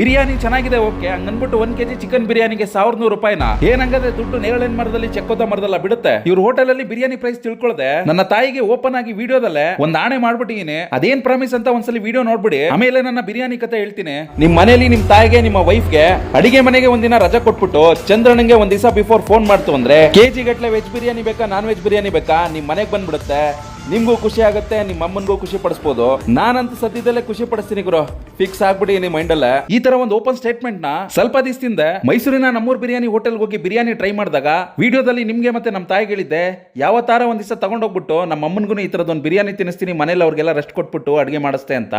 ಬಿರಿಯಾನಿ ಚೆನ್ನಾಗಿದೆ, ಓಕೆ. ಹಂಗನ್ಬಿಟ್ಟು ಒಂದ್ KG chicken ಬಿರಿಯಾನಿಗೆ ಸಾವಿರದ ನೂರು ರೂಪಾಯಿನ? ಏನಂಗದೆ ದುಡ್ಡು ನೇರಳೆನ್ ಮರದಲ್ಲಿ ಚೆಕ್ಕೋತ ಮರದಲ್ಲ ಬಿಡುತ್ತೆ. ಇವ್ರ ಹೋಟೆಲ್ ಅಲ್ಲಿ ಬಿರಿಯಾನಿ ಪ್ರೈಸ್ ತಿಳ್ಕೊಳ್ದೆ. ನನ್ನ ತಾಯಿಗೆ ಓಪನ್ ಆಗಿ ವಿಡಿಯೋದಲ್ಲೇ ಒಂದ್ ಆಣೆ ಮಾಡ್ಬಿಟ್ಟಿದೀನಿ. ಅದೇನ್ ಪ್ರಾಮಿಸ್ ಅಂತ ಒಂದ್ಸಲಿ ವಿಡಿಯೋ ನೋಡ್ಬಿಡಿ. ಆಮೇಲೆ ನನ್ನ ಬಿರಿಯಾನಿ ಕತೆ ಹೇಳ್ತೀನಿ. ನಿಮ್ ಮನೇಲಿ ನಿಮ್ ತಾಯಿಗೆ, ನಿಮ್ಮ ವೈಫ್ಗೆ ಅಡಿಗೆ ಮನೆಗೆ ಒಂದಿನ ರಜಾ ಕೊಟ್ಬಿಟ್ಟು ಚಂದ್ರನಿಗೆ ಒಂದ್ ದಿವಸ ಬಿಫೋರ್ ಫೋನ್ ಮಾಡ್ತು ಅಂದ್ರೆ ಕೆಜಿ ಗಟ್ಲೆ ವೆಜ್ ಬಿರಿಯಾನಿ ಬೇಕಾ ನಾನ್ ವೆಜ್ ಬಿರಿಯಾನಿ ಬೇಕಾ? ನಿಮ್ ಮನೆಗೆ ಬಂದ್ಬಿಡುತ್ತೆ. ನಿಮ್ಗೂ ಖುಷಿ ಆಗುತ್ತೆ, ನಿಮ್ಮ ಅಮ್ಮನ್ಗೂ ಖುಷಿ ಪಡಿಸ್ಬೋದು. ನಾನಂತ ಸದ್ಯದಲ್ಲೇ ಖುಷಿ ಪಡಿಸ್ತೀನಿ ಗುರು. ಫಿಕ್ಸ್ ಆಗ್ಬಿಡಿ ನಿಮ್ಮ ಮೈಂಡ್ ಅಲ್ಲ. ಈ ತರ ಒಂದು ಓಪನ್ ಸ್ಟೇಟ್ಮೆಂಟ್ನ ಸ್ವಲ್ಪ ದಿವಸದಿಂದ ಮೈಸೂರಿನ ನಮ್ಮೂರ್ ಬಿರಿಯಾನಿ ಹೋಟೆಲ್ ಹೋಗಿ ಬಿರಿಯಾನಿ ಟ್ರೈ ಮಾಡಿದಾಗ ವಿಡಿಯೋದಲ್ಲಿ ನಿಮ್ಗೆ ಮತ್ತೆ ನಮ್ಮ ತಾಯಿಗೆ ಹೇಳಿದ್ದೆ ಯಾವತ್ತಾರ ಒಂದ್ ದಿವಸ ತಗೊಂಡೋಗ್ಬಿಟ್ಟು ನಮ್ಮ ಅಮ್ಮನಿಗೂ ಈ ತರದೊಂದು ಬಿರಿಯಾನಿ ತಿನ್ನಿಸ್ತೀನಿ, ಮನೇಲಿ ಅವ್ರಿಗೆಲ್ಲ ರೆಸ್ಟ್ ಕೊಟ್ಬಿಟ್ಟು ಅಡುಗೆ ಮಾಡಿಸ್ತೆ ಅಂತ.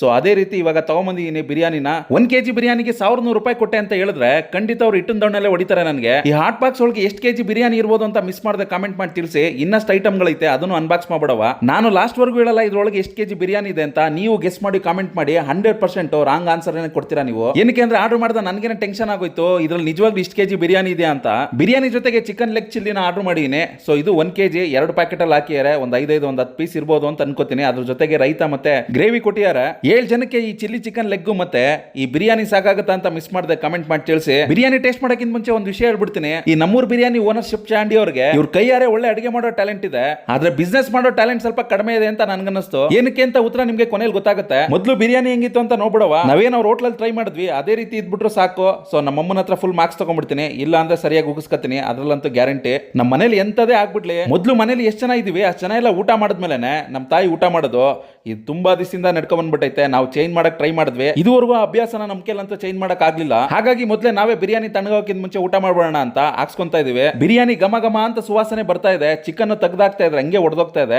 ಸೊ ಅದೇ ರೀತಿ ಇವಾಗ ತಗೊಂಬಂದಿದ್ದೀನಿ ಬಿರಿಯಾನಿನ. ಒಂದ್ ಕೆಜಿ ಬಿರಿಯಾನಿಗೆ ಸಾವಿರದ ನೂರು ರೂಪಾಯಿ ಕೊಟ್ಟೆ ಅಂತ ಹೇಳಿದ್ರೆ ಖಂಡಿತ ಅವ್ರು ಇಟ್ಟಿನ ದೊಣ್ಣೆಲೆ ಹೊಡಿತಾರೆ ನನಗೆ. ಈ ಹಾಟ್ ಬಾಕ್ಸ್ ಒಳಗೆ ಎಷ್ಟು ಕೆಜಿ ಬಿರಿಯಾನಿ ಇರ್ಬೋದು ಅಂತ ಮಿಸ್ ಮಾಡದೆ ಕಾಮೆಂಟ್ ಮಾಡಿ ತಿಳಿಸಿ, ಇನ್ನಷ್ಟು ಐಟಮ್ಗಳೈತೆ ಅದನ್ನು ಅನ್ಬಾಕ್ಸ್ ಮಾಡ್ಬಿಡವ ನಾನು ಲಾಸ್ಟ್ ವರ್ಗೂ ಹೇಳಲ್ಲ, ಇದ್ರೊಳಗೆ ಎಷ್ಟು ಕೆಜಿ ಬಿರಿಯಾನಿ ಇದೆ ಅಂತ ನೀವು ಗೆಸ್ ಮಾಡಿ ಕಾಮೆಂಟ್ ಮಾಡಿ ಹಂಡ್ರೆಡ್ ಪರ್ಸೆಂಟ್ ರಾಂಗ್ ಆನ್ಸರ್ ಕೊಡ್ತೀರಾ ನೀವು? ಏನಕ್ಕೆ ಅಂದ್ರೆ ಆರ್ಡರ್ ಮಾಡಿದ ನನಗೇನೆ ಟೆನ್ಷನ್ ಆಗೋಯ್ತು, ಇದ್ರಲ್ಲಿ ನಿಜವಾಗ್ಲೂ ಇಷ್ಟು ಕೆಜಿ ಬಿರಿಯಾನಿ ಇದೆ ಅಂತ. ಬಿರಿಯಾನಿ ಜೊತೆಗೆ ಚಿಕನ್ ಲೆಗ್ ಚಿಲ್ಲಿನ ಆರ್ಡರ್ ಮಾಡಿದ್ದೀನಿ ಸೊ ಇದು ಒಂದ್ ಕೆಜಿ, ಎರಡು ಪ್ಯಾಕೆಟ್ ಅಲ್ಲಿ ಹಾಕಿದ್ದಾರೆ ಒಂದ್ ಐದೈದು, ಒಂದ್ ಹತ್ತು ಪೀಸ್ ಇರ್ಬೋದು ಅಂತ ಅನ್ಕೋತೀನಿ. ಅದ್ರ ಜೊತೆಗೆ ರೈತ ಮತ್ತೆ ಗ್ರೇವಿ ಕೊಟ್ಟಿದ್ದಾರೆ ಏಳು ಜನಕ್ಕೆ ಈ ಚಿಲ್ಲಿ ಚಿಕನ್ ಲೆಗ್ ಮತ್ತೆ ಈ ಬಿರಿಯಾನಿ ಸಾಕಾಗುತ್ತಾ ಅಂತ ಮಿಸ್ ಮಾಡದೆ ಕಮೆಂಟ್ ಮಾಡಿ ತಿಳಿಸಿ. ಬಿರಿಯಾನಿ ಟೇಸ್ಟ್ ಮಾಡೋಕ್ಕಿಂತ ಮುಂಚೆ ಒಂದು ವಿಷಯ ಹೇಳ್ಬಿಡ್ತೀನಿ. ಈ ನಮ್ಮೂರ್ ಬಿರಿಯಾನಿ ಓನರ್ಶಿಪ್ ಚಾಂಡಿ ಅವರಿಗೆ ಇವ್ರ ಕೈಯಾರೆ ಒಳ್ಳೆ ಅಡಿಗೆ ಮಾಡೋ ಟ್ಯಾಲೆಂಟ್ ಇದೆ. ಆದ್ರೆ ಬಿಸ್ನೆಸ್ ಮಾಡೋ ಟ್ಯಾಲೆಂಟ್ ಸ್ವಲ್ಪ ಕಡಿಮೆ ಇದೆ ಅಂತ ನನ್ಗನ್ನಿಸ್ತು. ಏನಕ್ಕೆ ಅಂತ ಉತ್ತರ ನಿಮ್ಗೆ ಕೊನೆಯಲ್ಲಿ ಗೊತ್ತಾಗುತ್ತೆ. ಮೊದಲು ಬಿರಿಯಾನಿ ಹೆಂಗಿತ್ತು ಅಂತ ನೋಡ್ಬಿಡವ ನಾವೇನು ಅವ್ರ ಹೋಟ್ಲಲ್ಲಿ ಟ್ರೈ ಮಾಡಿದ್ವಿ, ಅದೇ ರೀತಿ ಇದ್ಬಿಟ್ರು ಸಾಕು. ಸೊ ನಮ್ಮ ಅಮ್ಮನ ಹತ್ರ ಫುಲ್ ಮಾರ್ಕ್ಸ್ ತಗೊಂಡ್ಬಿಡ್ತೀನಿ. ಇಲ್ಲ ಅಂದ್ರೆ ಸರಿಯಾಗಿ ಉಗಿಸ್ಕತ್ತೀನಿ. ಅದ್ರಲ್ಲಂತೂ ಗ್ಯಾರಂಟಿ ನಮ್ಮ ಮನೇಲಿ ಎಂತದೇ ಆಗ್ಬಿಡ್ಲಿ. ಮೊದಲು ಮನೇಲಿ ಎಷ್ಟು ಜನ ಇದೀವಿ ಅಷ್ಟು ಜನ ಎಲ್ಲ ಊಟ ಮಾಡಿದ್ಮೇಲೆ ನಮ್ಮ ತಾಯಿ ಊಟ ಮಾಡೋದು. ಇದು ತುಂಬಾ ದಿವಸದಿಂದ ನಡ್ಕೊಂಡ್ ಬಂದ್ಬಿಟ್ಟೈತೆ. ನಾವು ಚೇಂಜ್ ಮಾಡಕ್ ಟ್ರೈ ಮಾಡಿದ್ವಿ. ಇದುವರೆಗೂ ಅಭ್ಯಾಸನ ನಮ್ ಕೇಲಂತೂ ಚೇಂಜ್ ಮಾಡಕ್ ಆಗ್ಲಿಲ್ಲ. ಹಾಗಾಗಿ ಮೊದಲೇ ನಾವೇ ಬಿರಿಯಾನಿ ತಣ್ಣಗೋಕಿಂತ ಮುಂಚೆ ಊಟ ಮಾಡ್ಬೋಣ ಅಂತ ಹಾಕ್ಸ್ಕೊಂತ ಇದೀವಿ. ಬಿರಿಯಾನಿ ಘಮ ಅಂತ ಸುವಾಸನೆ ಬರ್ತಾ ಇದೆ. ಚಿಕನ್ ತೆಗ್ದಾಕ್ತಾ ಇದ್ರೆ ಹಂಗೆ ಹೊಡೆದೋಗ್ತಾ ಇದೆ.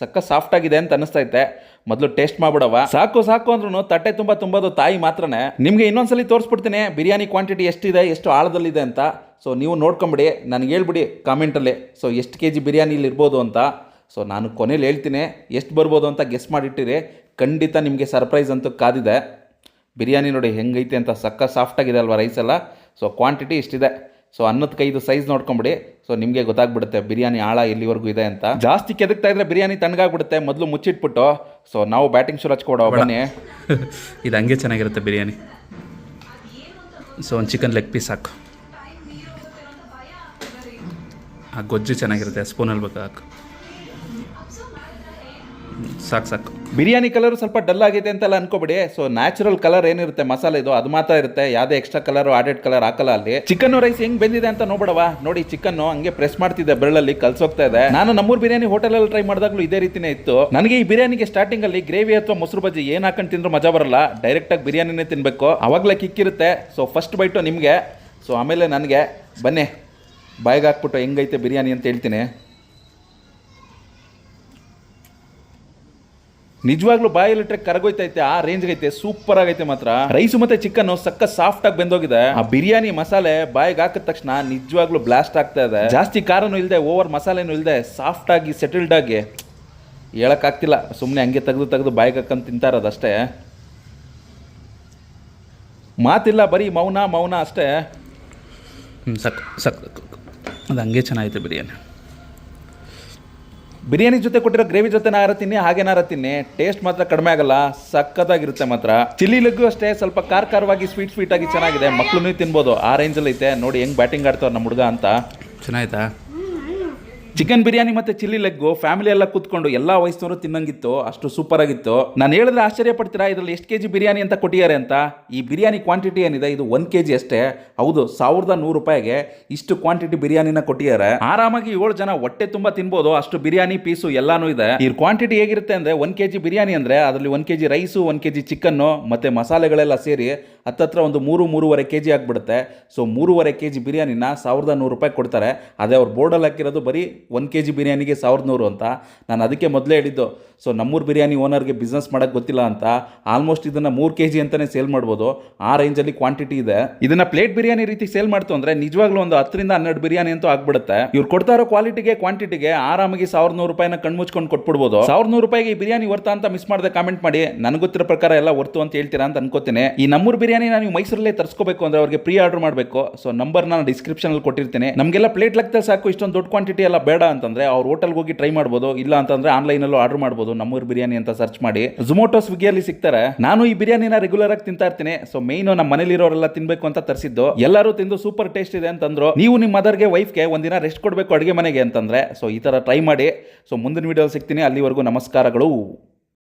ಸಕ್ಕ ಸಾಫ್ಟ್ ಆಗಿದೆ ಅಂತ ಅನಿಸ್ತಾ ಐತೆ ಮೊದಲು ಟೇಸ್ಟ್ ಮಾಡ್ಬಿಡವ ಸಾಕು ಸಾಕು ಅಂದ್ರೂ ತಟ್ಟೆ ತುಂಬ ತುಂಬೋದು, ತಾಯಿ ಮಾತ್ರನೇ. ನಿಮಗೆ ಇನ್ನೊಂದ್ಸಲಿ ತೋರಿಸ್ಬಿಡ್ತೀನಿ, ಬಿರಿಯಾನಿ ಕ್ವಾಂಟಿಟಿ ಎಷ್ಟಿದೆ, ಎಷ್ಟು ಆಳದಲ್ಲಿದೆ ಅಂತ. ಸೊ ನೀವು ನೋಡ್ಕೊಂಬಿಡಿ, ನನಗೆ ಹೇಳ್ಬಿಡಿ ಕಾಮೆಂಟಲ್ಲಿ ಸೊ ಎಷ್ಟು ಕೆ ಜಿ ಬಿರಿಯಾನಿಲಿ ಇರ್ಬೋದು ಅಂತ. ಸೊ ನಾನು ಕೊನೆಯಲ್ಲಿ ಹೇಳ್ತೀನಿ, ಎಷ್ಟು ಬರ್ಬೋದು ಅಂತ ಗೆಸ್ ಮಾಡಿಟ್ಟಿರಿ. ಖಂಡಿತ ನಿಮಗೆ ಸರ್ಪ್ರೈಸ್ ಅಂತೂ ಕಾದಿದೆ. ಬಿರಿಯಾನಿ ನೋಡಿ ಹೆಂಗೈತೆ ಅಂತ ಸಕ್ಕ ಸಾಫ್ಟ್ ಆಗಿದೆ ಅಲ್ವಾ ರೈಸ್ ಎಲ್ಲ. ಸೊ ಕ್ವಾಂಟಿಟಿ ಇಷ್ಟಿದೆ. ಸೊ ಅನ್ನದ ಕೈದು ಸೈಜ್ ನೋಡ್ಕೊಂಬಿಡಿ. ಸೊ ನಿಮಗೆ ಗೊತ್ತಾಗ್ಬಿಡುತ್ತೆ ಬಿರಿಯಾನಿ ಆಳ ಎಲ್ಲಿವರೆಗೂ ಇದೆ ಅಂತ. ಜಾಸ್ತಿ ಕೆದಕ್ತಾ ಇದ್ರೆ ಬಿರಿಯಾನಿ ತಣ್ಣಗಾಗ್ಬಿಡುತ್ತೆ ಮೊದಲು ಮುಚ್ಚಿಟ್ಬಿಟ್ಟು. ಸೊ ನಾವು ಬ್ಯಾಟಿಂಗ್ ಶುರು ಹಚ್ಕೊಡೋ ಬನ್ನಿ. ಇದು ಹಂಗೆ ಚೆನ್ನಾಗಿರುತ್ತೆ ಬಿರಿಯಾನಿ. ಸೊ ಒಂದು ಚಿಕನ್ ಲೆಗ್ ಪೀಸ್ ಹಾಕು. ಆ ಗೊಜ್ಜು ಚೆನ್ನಾಗಿರುತ್ತೆ ಸ್ಪೂನಲ್ಲಿ ಬೇಕು ಹಾಕು. ಸಾಕು ಸಾಕು. ಬಿರಿಯಾನಿ ಕಲರ್ ಸ್ವಲ್ಪ ಡಲ್ ಆಗಿದೆ ಅಂತೆಲ್ಲ ಅನ್ಕೋಬಿಡಿ. ಸೊ ನ್ಯಾಚುರಲ್ ಕಲರ್ ಏನಿರುತ್ತೆ, ಮಸಾಲೆ ಇದು, ಅದು ಮಾತ್ರ ಇರುತ್ತೆ. ಯಾವುದೇ ಎಕ್ಸ್ಟ್ರಾ ಕಲರ್ ಆಡೆಡ್ ಕಲರ್ ಹಾಕಲ್ಲ ಅಲ್ಲಿ. ಚಿಕನ್ ರೈಸ್ ಹೆಂಗ್ ಬೆಂದಿದೆ ಅಂತ ನೋಡ್ಬಿಡವ ನೋಡಿ ಚಿಕನ್ ಹಂಗೆ ಪ್ರೆಸ್ ಮಾಡ್ತಿದ್ದೆ ಬೆರಳಲ್ಲಿ, ಕಲ್ಸೋಗ್ತಾ ಇದೆ. ನಾನು ನಮ್ಮೂರ್ ಬಿರಿಯಾನಿ ಹೋಟೆಲ್ ಅಲ್ಲಿ ಟ್ರೈ ಮಾಡಿದಾಗ್ಲೂ ಇದೇ ರೀತಿನೇ ಇತ್ತು. ನನಗೆ ಈ ಬಿರಿಯಾನಿಗೆ ಸ್ಟಾರ್ಟಿಂಗ್ ಅಲ್ಲಿ ಗ್ರೇವಿ ಅಥವಾ ಮೊಸರು ಬಜ್ಜಿ ಏನ್ ಹಾಕೊಂಡು ತಿಂದ್ರು ಮಜಾ ಬರಲ್ಲ. ಡೈರೆಕ್ಟ್ ಆಗಿ ಬಿರಿಯಾನಿನೇ ತಿನ್ಬೇಕು. ಅವಾಗಲೇ ಕಿಕ್ಕಿರುತ್ತೆ ಸೊ ಫಸ್ಟ್ ಬೈಟು ನಿಮಗೆ. ಸೊ ಆಮೇಲೆ ನನಗೆ. ಬನ್ನಿ. ಬಾಯ್ಗೆ ಹಾಕ್ಬಿಟ್ಟು ಹೆಂಗೈತೆ ಬಿರಿಯಾನಿ ಅಂತ ಹೇಳ್ತೀನಿ. ನಿಜವಾಗ್ಲೂ ಬಾಯಲ್ಲಿಟ್ರೆ ಕರಗೋಯ್ತೈತೆ, ಆ ರೇಂಜ್ ಐತೆ ಸೂಪರ್ ಆಗೈತೆ ಮಾತ್ರ. ರೈಸ್ ಮತ್ತೆ ಚಿಕನ್ ಸಕ್ಕ ಸಾಫ್ಟ್ ಆಗಿ ಬೆಂದೋಗಿದೆ. ಆ ಬಿರಿಯಾನಿ ಮಸಾಲೆ ಬಾಯಿಗೆ ಹಾಕಿದ ತಕ್ಷಣ ನಿಜವಾಗ್ಲೂ ಬ್ಲಾಸ್ಟ್ ಆಗ್ತಾ ಇದೆ. ಜಾಸ್ತಿ ಖಾರನೂ ಇಲ್ಲದೆ ಓವರ್ ಮಸಾಲೆನೂ ಇಲ್ಲದೆ ಸಾಫ್ಟ್ ಆಗಿ ಸೆಟಲ್ಡ್ ಆಗಿ ಹೇಳಕ್ಕಾಗ್ತಿಲ್ಲ ಸುಮ್ಮನೆ ಹಂಗೆ ತೆಗೆದು ತೆಗೆದು ಬಾಯಿಗೆ ಹಾಕೊಂಡು ತಿಂತಾರದಷ್ಟೇ ಮಾತಿಲ್ಲ, ಬರೀ ಮೌನ ಮೌನ ಅಷ್ಟೇ. ಹ್ಞೂ ಸಕ್ ಸಕ್ ಅದು ಹಂಗೆ ಚೆನ್ನಾಗೈತೆ ಬಿರಿಯಾನಿ. ಬಿರಿಯಾನಿ ಜೊತೆ ಕೊಟ್ಟಿರೋ ಗ್ರೇವಿ ಜೊತೆ ನಾರ ತಿನ್ನಿ, ಹಾಗೇನಾರ ತಿನ್ನಿ ಟೇಸ್ಟ್ ಮಾತ್ರ ಕಡಿಮೆ ಆಗಲ್ಲ ಸಕ್ಕತ್ತಾಗಿರುತ್ತೆ ಮಾತ್ರ. ಚಿಲ್ಲಿ ಲಗ್ಗು ಅಷ್ಟೇ, ಸ್ವಲ್ಪ ಕಾರ್ ಖಾರವಾಗಿ ಸ್ವೀಟ್ ಸ್ವೀಟ್ ಆಗಿ ಚೆನ್ನಾಗಿದೆ ಮಕ್ಕಳು ತಿನ್ಬೋದು, ಆ ರೇಂಜಲ್ಲಿ ಐತೆ, ನೋಡಿ ಹೆಂಗ್ ಬ್ಯಾಟಿಂಗ್ ಆಡ್ತಾವ್ರೆ ನಮ್ಮ ಹುಡುಗ ಅಂತ. ಚೆನ್ನಾಯ್ತಾ ಚಿಕನ್ ಬಿರಿಯಾನಿ ಮತ್ತೆ ಚಿಲ್ಲಿ ಲೆಗ್ಗು ಫ್ಯಾಮಿಲಿ ಎಲ್ಲ ಕೂತ್ಕೊಂಡು ಎಲ್ಲ ವಯಸ್ಸಿನವರು ತಿನ್ನಂಗಿತ್ತು, ಅಷ್ಟು ಸೂಪರ್ ಆಗಿತ್ತು. ನಾನು ಹೇಳಿದ್ರೆ ಆಶ್ಚರ್ಯ ಪಡ್ತೀರಾ? ಇದರಲ್ಲಿ ಎಷ್ಟು ಕೆಜಿ ಬಿರಿಯಾನಿ ಅಂತ ಕೊಟ್ಟಿದ್ದಾರೆ ಅಂತ? ಈ ಬಿರಿಯಾನಿ ಕ್ವಾಂಟಿಟಿ ಏನಿದೆ? ಇದು ಒಂದ್ ಕೆಜಿ ಅಷ್ಟೇ. ಹೌದು, ಸಾವಿರದ ನೂರು ರೂಪಾಯಿಗೆ ಇಷ್ಟು ಕ್ವಾಂಟಿಟಿ ಬಿರಿಯಾನಿನ ಕೊಟ್ಟಿದ್ದಾರೆ. ಆರಾಮಾಗಿ ಏಳು ಜನ ಹೊಟ್ಟೆ ತುಂಬಾ ತಿನ್ಬೋದು, ಅಷ್ಟು ಬಿರಿಯಾನಿ, ಪೀಸು ಎಲ್ಲಾನು ಇದೆ. ಈ ಕ್ವಾಂಟಿಟಿ ಹೇಗಿರುತ್ತೆ ಅಂದ್ರೆ, ಒಂದ್ ಕೆಜಿ ಬಿರಿಯಾನಿ ಅಂದ್ರೆ, ಅದರಲ್ಲಿ ಒಂದ್ ಕೆಜಿ ರೈಸು ಒಂದ್ ಕೆಜಿ ಚಿಕನ್ನು ಮತ್ತೆ ಮಸಾಲೆಗಳೆಲ್ಲ ಸೇರಿ ಹತ್ತತ್ರ ಒಂದು ಮೂರು, ಮೂರುವರೆ ಕೆ ಜಿ ಆಗಿಬಿಡುತ್ತೆ. ಸೊ ಮೂರುವರೆ ಕೆ ಜಿ ಬಿರಿಯಾನಿನ ಸಾವಿರದ ನೂರು ರೂಪಾಯಿ ಕೊಡ್ತಾರೆ. ಅದೇ ಅವ್ರು ಬೋರ್ಡಲ್ಲಿ ಹಾಕಿರೋದು ಬರೀ ಒಂದು ಕೆ ಜಿ ಬಿರಿಯಾನಿಗೆ ಸಾವಿರದ ನೂರು ಅಂತ. ನಾನು ಅದಕ್ಕೆ ಮೊದಲೇ ಹೇಳಿದ್ದು, ಸೊ ನಮ್ಮೂರು ಬಿರಿಯಾನಿ ಓನರ್ಗೆ ಬಿಸ್ನೆಸ್ ಮಾಡೋಕ್ಕೆ ಗೊತ್ತಿಲ್ಲ ಅಂತ ಆಲ್ಮೋಸ್ಟ್ ಇದನ್ನು ಮೂರು ಕೆ ಜಿ ಅಂತಲೇ ಸೇಲ್ ಮಾಡ್ಬೋದು. ಆ ರೇಂಜಲ್ಲಿ ಕ್ವಾಂಟಿಟಿ ಇದೆ. ಇದನ್ನು ಪ್ಲೇಟ್ ಬಿರಿಯಾನಿ ರೀತಿ ಸೇಲ್ ಮಾಡ್ತು ಅಂದರೆ ನಿಜವಾಗ್ಲೂ ಒಂದು ಹತ್ತರಿಂದ ಹನ್ನೆರಡು ಬಿರಿಯಾನಿ ಅಂತೂ ಆಗ್ಬಿಡುತ್ತೆ. ಇವ್ರು ಕೊಡ್ತಾ ಇರೋ ಕ್ವಾಲಿಟಿಗೆ ಕ್ವಾಂಟಿಟಿಗೆ ಆರಾಮಾಗಿ ಸಾವಿರದ ನೂರು ರೂಪಾಯಿನ ಕಣ್ಮುಚ್ಕೊಂಡು ಕೊಟ್ಬಿಡ್ಬೋದು. ಸಾವಿರದ ನೂರು ರೂಪಾಯಿಗೆ ಈ ಬಿರಿಯಾನಿ ವರ್ತಾ ಅಂತ ಮಿಸ್ ಮಾಡದೆ ಕಾಮೆಂಟ್ ಮಾಡಿ, ನನಗೆ ಗೊತ್ತಿರೋ ಪ್ರಕಾರ ಎಲ್ಲ ವರ್ತು ಅಂತ ಹೇಳ್ತೀರಾ ಅಂತ ಅನ್ಕೋತೀನಿ. ಈ ನಮ್ಮೂರು ಬಿರಿಯಾನಿ ನಾನು ಮೈಸೂರಲ್ಲೇ ತರಿಸ್ಕೋಬೇಕು ಅಂದ್ರೆ ಅವ್ರಿಗೆ ಪ್ರೀ ಆರ್ಡರ್ ಮಾಡಬೇಕು. ಸೊ ನಂಬರ್ ನಾನು ಡಿಸ್ಕ್ರಿಪ್ಷನ್ ಅಲ್ಲಿ ಕೊಟ್ಟಿರ್ತೀನಿ. ನಮಗೆಲ್ಲ ಪ್ಲೇಟ್ ಲಗ್ತಾ ಸಾಕು, ಇಷ್ಟೊಂದು ದೊಡ್ಡ ಕ್ವಾಂಟಿಟಿ ಎಲ್ಲ ಬೇಡ. ಬೇಡ ಅಂತಂದ್ರೆ ಅವ್ರ ಹೋಟೆಲ್ಗೆ ಹೋಗಿ ಟ್ರೈ ಮಾಡ್ಬೋದು, ಇಲ್ಲ ಅಂತಂದ್ರೆ ಆನ್ಲೈನ್ ಅಲ್ಲೂ ಆರ್ಡರ್ ಮಾಡ್ಬೋದು, ನಮ್ಮೂರು ಬಿರಿಯಾನಿ ಅಂತ ಸರ್ಚ್ ಮಾಡಿ. ಝೊಮೊಟೊ ಸ್ವಿಗ್ಗಿಯಲ್ಲಿ ಸಿಗ್ತಾರೆ. ನಾನು ಈ ಬಿರಿಯಾನಿನ ರೆಗ್ಯುಲರ್ ಆಗಿ ತಿಂತಾ ಇರ್ತೀನಿ. ಸೊ ಮೇನ್ ನಮ್ಮ ಮನೇಲಿರೋರೆಲ್ಲ ತಿನ್ಬೇಕು ಅಂತ ತರಿಸಿದ್ದು. ಎಲ್ಲರೂ ತಿಂದು ಸೂಪರ್ ಟೇಸ್ಟ್ ಇದೆ ಅಂತಂದ್ರು. ನೀವು ನಿಮ್ಮ ಮದರ್ಗೆ ವೈಫ್ಗೆ ಒಂದಿನ ರೆಸ್ಟ್ ಕೊಡಬೇಕು ಅಡುಗೆ ಮನೆಗೆ ಅಂತಂದ್ರೆ. ಸೊ ಈ ತರ ಟ್ರೈ ಮಾಡಿ. ಸೊ ಮುಂದಿನ ವಿಡಿಯೋ ಸಿಗ್ತೀನಿ. ಅಲ್ಲಿವರೆಗೂ ನಮಸ್ಕಾರಗಳು.